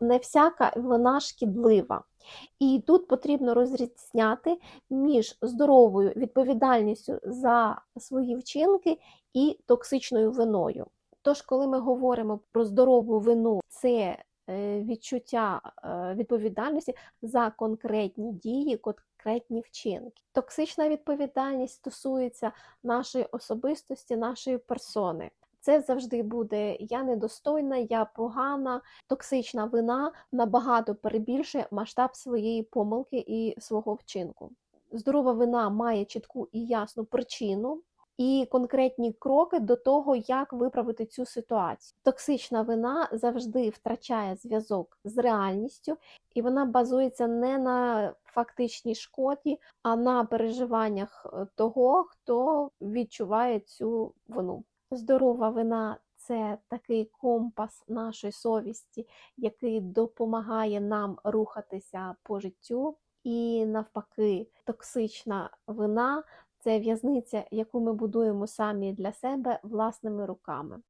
Не всяка вина шкідлива. І тут потрібно розрізняти між здоровою відповідальністю за свої вчинки і токсичною виною. Тож, коли ми говоримо про здорову вину, це е, відчуття е, відповідальності за конкретні дії, конкретні вчинки. Токсична відповідальність стосується нашої особистості, нашої персони. Це завжди буде я недостойна, я погана, токсична вина набагато перебільшує масштаб своєї помилки і свого вчинку. Здорова вина має чітку і ясну причину і конкретні кроки до того, як виправити цю ситуацію. Токсична вина завжди втрачає зв'язок з реальністю, і вона базується не на фактичній шкоді, а на переживаннях е, того, хто відчуває цю вину. Здорова вина це такий компас нашої совісті, який допомагає нам рухатися по життю. І навпаки, токсична вина це в'язниця, яку ми будуємо самі для себе власними руками.